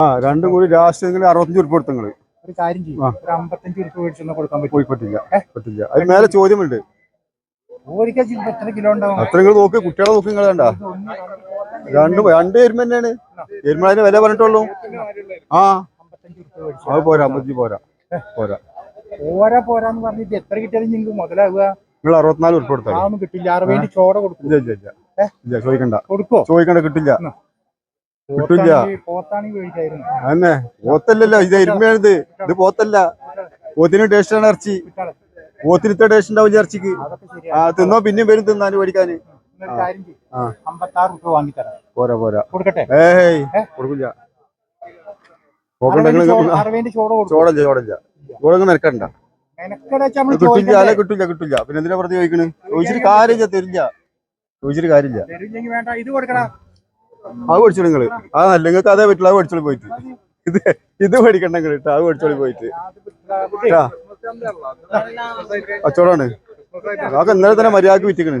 ആ രണ്ടും കൂടി രാഷ്ട്രീയത്തിൽ അറുപത്തഞ്ച് ഉറുപ്പ് കൊടുത്തു ഒരു കാര്യം ചെയ്യും. ഒരു അമ്പത്തഞ്ച് ഉറുപ്പ് മേടിച്ചൊന്നും കൊടുക്കാൻ പറ്റും പറ്റില്ല. പറ്റില്ല. അതിന് മേലെ ചോദ്യമുണ്ട്. എത്ര കിലോ ഉണ്ടാവും? അത്ര നിങ്ങൾ നോക്ക് കുട്ടികളെ നോക്ക് നിങ്ങൾ കണ്ട. രണ്ട് രണ്ട് എരുമ തന്നെയാണ്. എരുമ അതിന് വില പറഞ്ഞിട്ടുള്ളൂ. ആ. അത് പോരാ അമ്പത്തഞ്ച് പോരാ. പോരാ. പോരാ പോരാന്ന് പറഞ്ഞിട്ട് എത്ര കിട്ടിയാലും നിങ്ങൾക്ക് മുതലാവുക. നിങ്ങൾ അറുപത്തിനാല് ഉറുപ്പ് കൊടുത്താൽ കിട്ടില്ല. അറുപതിന് ചോട കൊടുക്കും. ചോദിക്കണ്ട. കൊടുക്കോ? ചോദിക്കണ്ട കിട്ടില്ല. കിട്ടില്ല. പോത്തല്ലല്ലോ. ഇത് എരുമയാണിത്. ഇത് പോത്തല്ല. പോത്തിന് ടേസ്റ്റ് ആണ് ഇറച്ചി. കിട്ടാളെ. പോത്തിന് ഇത്ര ടേസ്റ്റ് ഉണ്ടാവില്ല ഇറച്ചിക്ക്. ആ തിന്നോ? പിന്നെയും വരും തിന്നാന് മേടിക്കാന്. ഉറുപ്പ് വാങ്ങിത്തരാം. പോരാ പോരാ. ഏയ്? കൊടുക്കില്ല. ചോടല്ല ചോടല്ല ചോടങ്ങ് നമ്മൾ കിട്ടില്ല? അല്ല കിട്ടില്ല കിട്ടില്ല. പിന്നെ എന്തിനാ പ്രതി ചോദിക്കണ്? ചോദിച്ചിട്ട് കാര്യമില്ല തരില്ല. ചോദിച്ചിട്ട് കാര്യമില്ല. അത് പഠിച്ചു നിങ്ങൾ? ആ നല്ല അതേ പറ്റില്ല അത് പഠിച്ചോളി പോയിട്ട്. ഇത് ഇത് പഠിക്കണ്ട നിങ്ങൾ കേട്ടോ അത് പഠിച്ചോളി പോയിട്ട്. ആ. കച്ചവടമാണ് അതൊക്കെ ഇന്നലെ തന്നെ മര്യാദയ്ക്ക് വിറ്റിക്കണ്.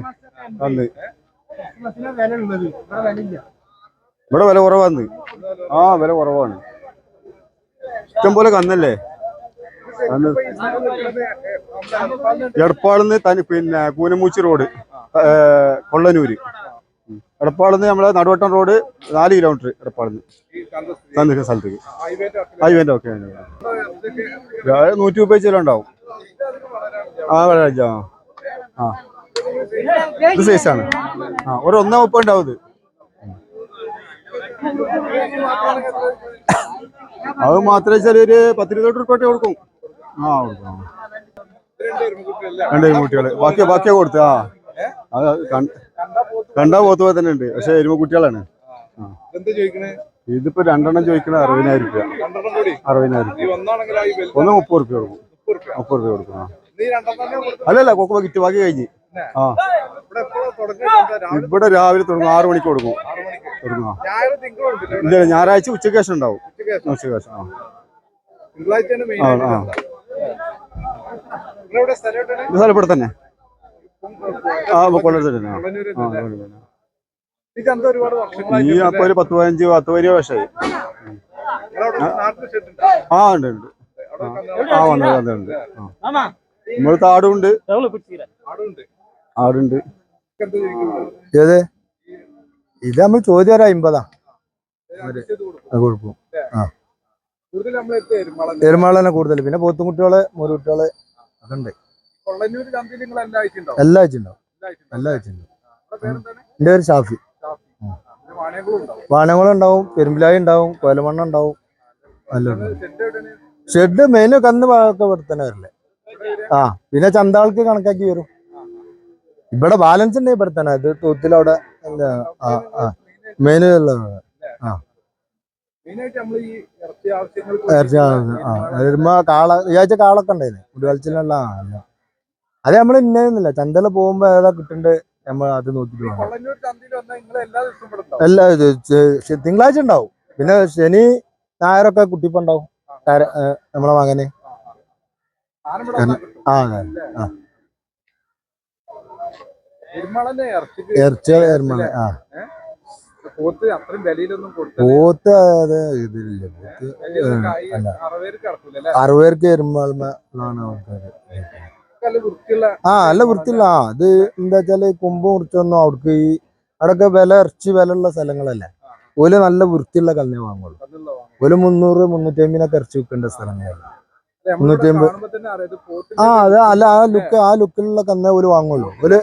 അന്ന്. ഇവിടെ വില കുറവാന്ന്. ആ വില കുറവാണ്. ഇഷ്ടം പോലെ കന്നല്ലേ? എടപ്പാളിന്ന് തനി പിന്നെ കൂനമൂച്ചി റോഡ് കൊള്ളനൂര്. എടപ്പാളിന്ന് നമ്മളെ നടുവട്ടം റോഡ് നാല് കിലോമീറ്റർ എടപ്പാളിന്ന് തന്നിരിക്കുന്ന സ്ഥലത്തേക്ക്. ഹൈവേന്റെ ഓക്കെ നൂറ്റി മുപ്പത് കിലോ ഉണ്ടാവും. ആ വളരെ ആ. ആ. ഇത് സൈസാണ് ആ ഒരു ഒന്നാം മുപ്പത് ഉണ്ടാവും ഇത്. അത് മാത്രമേ വെച്ചാൽ ഒരു പത്തിരുപത് റിപ്പോർട്ട് കൊടുക്കും. ആ കൊടുക്കും. രണ്ട് ബാക്കിയാ ബാക്കി ബാക്കിയാ കൊടുത്തു ആ. അത് കണ്ട- കണ്ടാ പോത്ത് പോലെ തന്നെ ഉണ്ട്. പക്ഷെ എരുമ കുട്ടികളാണ്. ഇതിപ്പോ രണ്ടെണ്ണം ചോദിക്കണ അറുപതിനായിരം രൂപ അറുപതിനായിരം ഒന്ന് മുപ്പത് റുപ്യ കൊടുക്കും. മുപ്പത് റുപ്യ. കൊടുക്കും അല്ലല്ല കൊക്കുമ്പോ കിറ്റ് ബാക്കി കഴിഞ്ഞ്. ആ. ഇവിടെ രാവിലെ? തുടങ്ങും. ആറു മണിക്ക് കൊടുക്കും. തുടങ്ങാ ഇല്ല ഞായറാഴ്ച ഉച്ചയ്ക്ക് ശേഷം ഉണ്ടാവും. ഉച്ചയ്ക്ക് ശേഷം. ആ. ആ, സ്ഥലം ഇവിടെ തന്നെ. ആ. ഈ അപ്പൊ ഒരു പത്ത് പതിനഞ്ച് പത്ത് പതിനഞ്ച് വർഷമായി. ആ. ഉണ്ട് ഉണ്ട്. ആ വന്നു ആ. നമ്മൾ താടുണ്ട് ആടുണ്ട്. ഏത്? ഇത് നമ്മൾ ചോദ്യം ഒരു അമ്പതാ കുഴപ്പം ആ. എരുമള തന്നെ കൂടുതൽ പിന്നെ പോത്തും മോരുകുട്ടികൾ അതുണ്ട്. കൊള്ളന്നൂര് ചന്തയിൽ നിങ്ങൾ എല്ലാ ആഴ്ച ഉണ്ടാവും എല്ലാ ആഴ്ച ഉണ്ടാവും എല്ലാ ആഴ്ച എല്ലാ ആഴ്ച ഉണ്ടാവും അവിടെ പേരെന്താണ്? എന്റെ പേര് ഷാഫി. വാണയങ്ങളും ഉണ്ടാവും? പെരുമ്പിലായി ഉണ്ടാവും കോലമണ്ണ ഉണ്ടാവും. എല്ലാം ഷെഡ് എവിടെയാണ്? ഷെഡ് മെയിന് കന്ന് ഭാഗമൊക്കെ ഇവിടെ തന്നെ വരില്ലേ? ആ പിന്നെ ചന്താൾക്ക് കണക്കാക്കി വരും. ഇവിടെ ബാലൻസ് ഉണ്ട് ഇവിടെ തന്നെ ഇത് തൂത്തിലവിടെ ആ ആ. മെയിൻ നമ്മൾ ഈ ഇറച്ചി ആ. വരുമ്പോ കാള ഈ ആഴ്ച കാളൊക്കെ ഉണ്ടായിരുന്നു മുടിവളിച്ചിലുള്ള അത് നമ്മൾ ഇന്നല്ല ചന്തല പോകുമ്പോ ഏതാ കിട്ടണ്ട് നമ്മൾ അത് നോക്കിട്ട് എല്ലാ തിങ്കളാഴ്ച ഉണ്ടാവും. പിന്നെ ശനി ഞായറൊക്കെ കുട്ടിപ്പുണ്ടാവും. നമ്മളെ മകന്. ആ ഇറച്ചി പോത്ത് അത്രയും വിലയിലൊന്നും കൊടുത്തത് പോത്ത് അത് ഇതില്ല പോത്ത് അല്ല. അറുപേർക്ക് എരുമാളാണ് അല്ലേ എരുമാൾമാണ് നല്ല വൃത്തിയുള്ള ആ ആ അത് എന്താ വെച്ചാൽ കൊമ്പും മുറിച്ചൊന്നും അവർക്ക് ഈ അവിടെയൊക്കെ വില ഇറച്ചി വില ഉള്ള സ്ഥലങ്ങളല്ലേ? ഓൽ നല്ല വൃത്തിയുള്ള കല്ലിനെ വാങ്ങുള്ളൂ. ഒരു മുന്നൂറ് മുന്നൂറ്റി അമ്പതിനൊക്കെ ഇറച്ചി വെക്കേണ്ട സ്ഥലങ്ങളാണ് മുന്നൂറ്റി അമ്പത്. ഇത് ആ അത് അല്ല ആ ലുക്ക് ആ ലുക്കിലുള്ള കന്നേ ഒരു വാങ്ങുള്ളൂ. ഒരു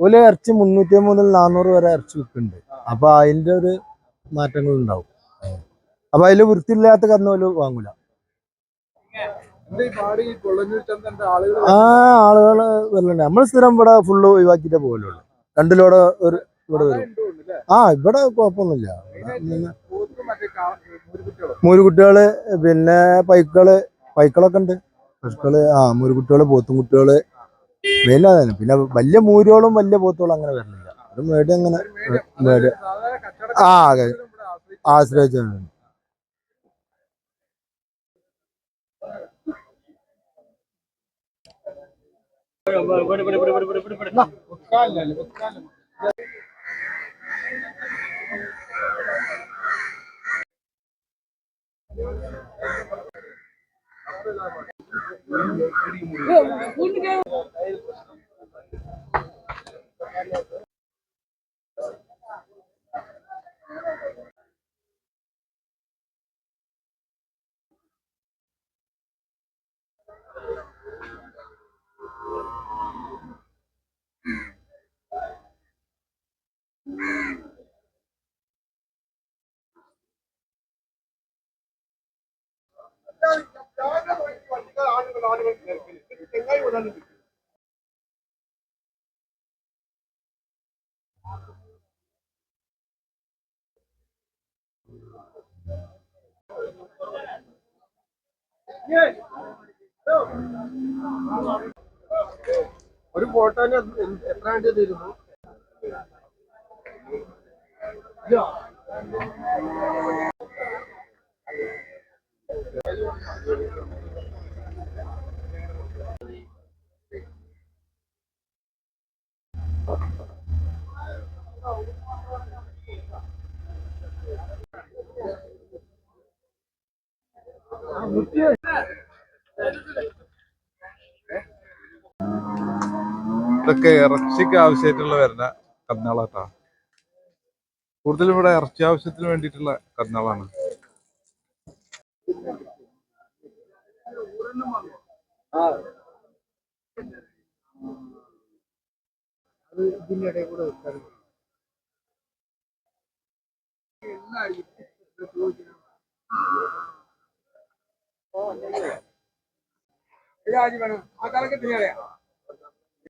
ഒരു ഇറച്ചി മുന്നൂറ്റി മുതൽ നാനൂറ് വരെ ഇറച്ചി വിൽക്കുന്നുണ്ട് അപ്പൊ അതിന്റെ ഒരു മാറ്റങ്ങൾ ഉണ്ടാവും അപ്പൊ അതിൽ വൃത്തിയില്ലാത്ത കന്ന് ഓൽ വാങ്ങൂല. ആളുകൾ ആ ആളുകൾ വരലുണ്ട് നമ്മൾ സ്ഥിരം ഇവിടെ ഫുള്ള് ഒഴിവാക്കിയിട്ടേ പോകലുള്ളൂ രണ്ടിലൂടെ ഒരു ഇവിടെ വരും. ആ ഇവിടെ കുഴപ്പമൊന്നുമില്ല. മുരുകുട്ടികളോ. പിന്നെ പൈക്കൾ പൈക്കളൊക്കെ ഉണ്ട്. പശുക്കൾ ആ മൂരുകുട്ടികൾ പോത്തും കുട്ടികൾ മെയിൻ അതന്നെ പിന്നെ വലിയ മൂരുകളും വലിയ പോത്തുകളും അങ്ങനെ വരുന്നില്ല. ഒരു മേടി അങ്ങനെ മേടി ആ അതെ. ഇവിടെ ആശ്രയിച്ചാണ് Yeah, we're going to go. ഒരു ഫോട്ടോന് എത്ര വേണ്ടി തരുന്നു? ഇതൊക്കെ ഇറച്ചിക്ക് ആവശ്യമായിട്ടുള്ള വരുന്ന കന്നാളാട്ടാ കൂടുതലും ഇവിടെ ഇറച്ചി ആവശ്യത്തിന് വേണ്ടിയിട്ടുള്ള കന്നാളാണ് രാജ് വേണം. ആ കാലഘട്ടത്തിനറിയാം